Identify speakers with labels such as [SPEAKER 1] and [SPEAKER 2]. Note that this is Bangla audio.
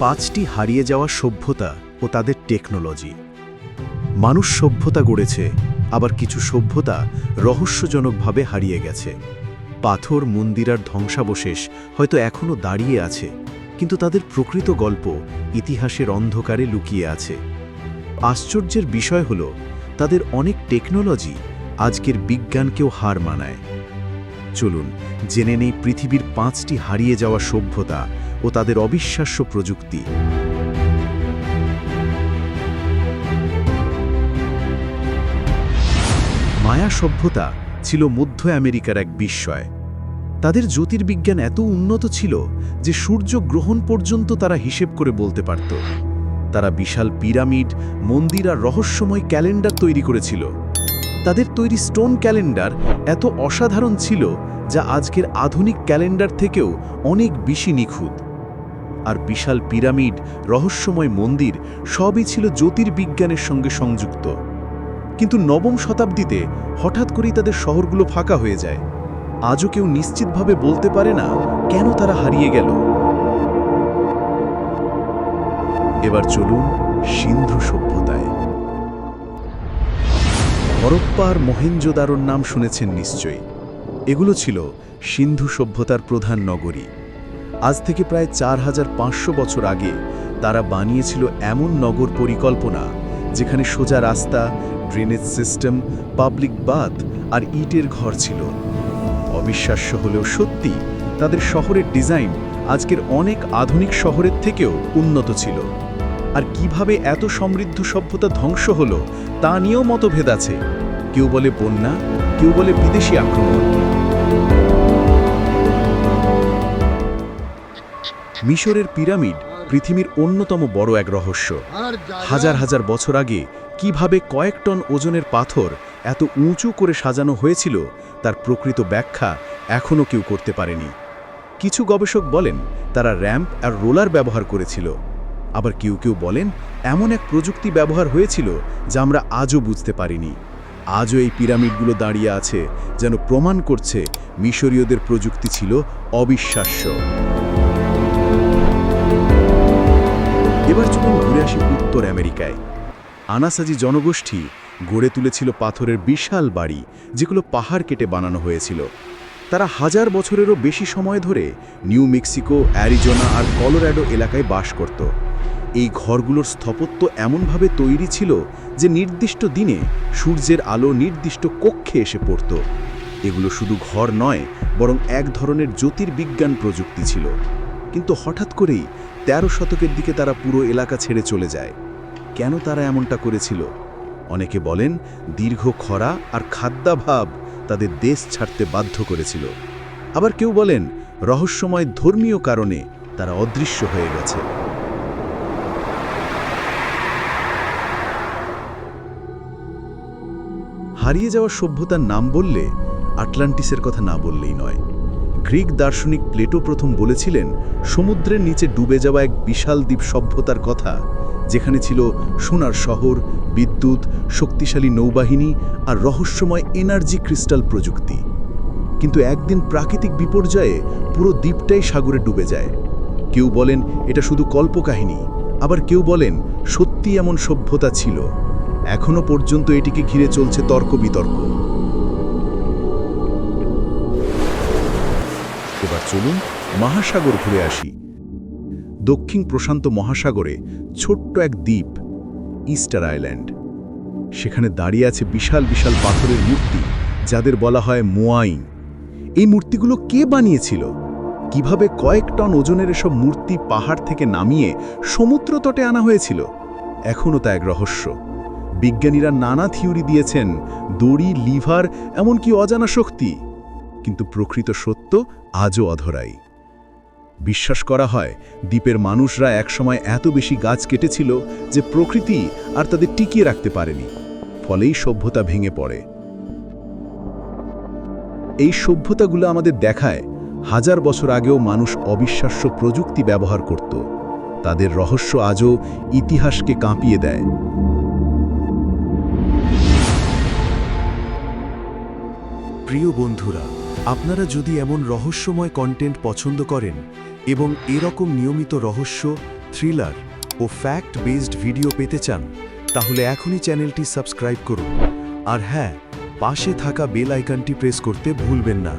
[SPEAKER 1] পাঁচটি হারিয়ে যাওয়া সভ্যতা ও তাদের টেকনোলজি। মানুষ সভ্যতা গড়েছে, আবার কিছু সভ্যতা রহস্যজনকভাবে হারিয়ে গেছে। পাথর, মন্দির আর ধ্বংসাবশেষ হয়তো এখনও দাঁড়িয়ে আছে, কিন্তু তাদের প্রকৃত গল্প ইতিহাসের অন্ধকারে লুকিয়ে আছে। আশ্চর্যের বিষয় হল, তাদের অনেক টেকনোলজি আজকের বিজ্ঞানকেও হার মানায়। চলুন, জেনে নেই পৃথিবীর পাঁচটি হারিয়ে যাওয়া সভ্যতা ও তাদের অবিশ্বাস্য প্রযুক্তি। মায়া সভ্যতা ছিল মধ্য আমেরিকার এক বিস্ময়। তাদের জ্যোতির্বিজ্ঞান এত উন্নত ছিল যে সূর্য গ্রহণ পর্যন্ত তারা হিসেব করে বলতে পারত। তারা বিশাল পিরামিড, মন্দির আর রহস্যময় ক্যালেন্ডার তৈরি করেছিল। তাদের তৈরি স্টোন ক্যালেন্ডার এত অসাধারণ ছিল যা আজকের আধুনিক ক্যালেন্ডার থেকেও অনেক বেশি নিখুঁত। আর বিশাল পিরামিড, রহস্যময় মন্দির সবই ছিল জ্যোতির্বিজ্ঞানের সঙ্গে সংযুক্ত। কিন্তু নবম শতাব্দীতে হঠাৎ করেই তাদের শহরগুলো ফাঁকা হয়ে যায়। আজও কেউ নিশ্চিতভাবে বলতে পারে না কেন তারা হারিয়ে গেল। এবার চলুন সিন্ধু সভ্যতায়। হরপ্পা আর মহেঞ্জোদারোর নাম শুনেছেন নিশ্চয়ই। এগুলো ছিল সিন্ধু সভ্যতার প্রধান নগরী। আজ থেকে প্রায় চার হাজার পাঁচশো বছর আগে তারা বানিয়েছিল এমন নগর পরিকল্পনা যেখানে সোজা রাস্তা, ড্রেনেজ সিস্টেম, পাবলিক বাথ আর ইটের ঘর ছিল। অবিশ্বাস্য হলেও সত্যি তাদের শহরের ডিজাইন আজকের অনেক আধুনিক শহরের থেকেও উন্নত ছিল। আর কীভাবে এত সমৃদ্ধ সভ্যতা ধ্বংস হলো তা নিয়েও মতভেদ আছে। কেউ বলে বন্যা, কেউ বলে বিদেশি আক্রমণ। মিশরের পিরামিড পৃথিবীর অন্যতম বড় এক রহস্য। হাজার হাজার বছর আগে কীভাবে কয়েক টন ওজনের পাথর এত উঁচু করে সাজানো হয়েছিল তার প্রকৃত ব্যাখ্যা এখনও কেউ করতে পারেনি। কিছু গবেষক বলেন, তারা র্যাম্প আর রোলার ব্যবহার করেছিল। আবার কেউ কেউ বলেন, এমন এক প্রযুক্তি ব্যবহার হয়েছিল যা আমরা আজও বুঝতে পারিনি। আজও এই পিরামিডগুলো দাঁড়িয়ে আছে যেন প্রমাণ করছে মিশরীয়দের প্রযুক্তি ছিল অবিশ্বাস্য। এবার চলুন ঘুরে আসি উত্তর আমেরিকায়। আনাসাজি জনগোষ্ঠী গড়ে তুলেছিল পাথরের বিশাল বাড়ি, যেগুলো পাহাড় কেটে বানানো হয়েছিল। তারা হাজার বছরেরও বেশি সময় ধরে নিউ মেক্সিকো, অ্যারিজোনা আর কলোরাডো এলাকায় বাস করত। এই ঘরগুলোর স্থাপত্য এমনভাবে তৈরি ছিল যে নির্দিষ্ট দিনে সূর্যের আলো নির্দিষ্ট কক্ষে এসে পড়ত। এগুলো শুধু ঘর নয়, বরং এক ধরনের জ্যোতির্বিজ্ঞান প্রযুক্তি ছিল। কিন্তু হঠাৎ করেই তেরো শতকের দিকে তারা পুরো এলাকা ছেড়ে চলে যায়। কেন তারা এমনটা করেছিল? অনেকে বলেন দীর্ঘ খরা আর খাদ্যাভাব তাদের দেশ ছাড়তে বাধ্য করেছিল। আবার কেউ বলেন রহস্যময় ধর্মীয় কারণে তারা অদৃশ্য হয়ে গেছে। হারিয়ে যাওয়া সভ্যতার নাম বললে আটলান্টিসের কথা না বললেই নয়। গ্রিক দার্শনিক প্লেটো প্রথম বলেছিলেন, সমুদ্রের নিচে ডুবে যাওয়া এক বিশাল দ্বীপ সভ্যতার কথা, যেখানে ছিল সোনার শহর, বিদ্যুৎ, শক্তিশালী নৌবাহিনী আর রহস্যময় এনার্জি ক্রিস্টাল প্রযুক্তি। কিন্তু একদিন প্রাকৃতিক বিপর্যয়ে পুরো দ্বীপটাই সাগরে ডুবে যায়। কেউ বলেন এটা শুধু কল্পকাহিনী, আবার কেউ বলেন সত্যি এমন সভ্যতা ছিল। এখনও পর্যন্ত এটিকে ঘিরে চলছে তর্ক বিতর্ক। এবার চলুন মহাসাগর ঘুরে আসি। দক্ষিণ প্রশান্ত মহাসাগরে ছোট্ট এক দ্বীপ, ইস্টার আইল্যান্ড। সেখানে দাঁড়িয়ে আছে বিশাল বিশাল পাথরের মূর্তি, যাদের বলা হয় মোয়াইন। এই মূর্তিগুলো কে বানিয়েছিল? কীভাবে কয়েক টন ওজনের এসব মূর্তি পাহাড় থেকে নামিয়ে সমুদ্র তটে আনা হয়েছিল? এখনও তা এক রহস্য। বিজ্ঞানীরা নানা থিওরি দিয়েছেন, দড়ি, লিভার, এমনকি অজানা শক্তি। কিন্তু প্রকৃত সত্য আজও অধরাই। বিশ্বাস করা হয়, দ্বীপের মানুষরা একসময় এত বেশি গাছ কেটেছিল যে প্রকৃতি আর তাদের টিকিয়ে রাখতে পারেনি, ফলেই সভ্যতা ভেঙে পড়ে। এই সভ্যতাগুলো আমাদের দেখায়, হাজার বছর আগেও মানুষ অবিশ্বাস্য প্রযুক্তি ব্যবহার করত। তাদের রহস্য আজও ইতিহাসকে কাঁপিয়ে দেয়। প্রিয় বন্ধুরা আপনারা যদি এমন রহস্যময় কন্টেন্ট পছন্দ করেন এবং এরকম নিয়মিত রহস্য
[SPEAKER 2] থ্রিলার ও ফ্যাক্ট বেসড ভিডিও পেতে চান, তাহলে এখনই চ্যানেলটি সাবস্ক্রাইব করুন। আর হ্যাঁ পাশে থাকা বেল আইকনটি প্রেস করতে ভুলবেন না।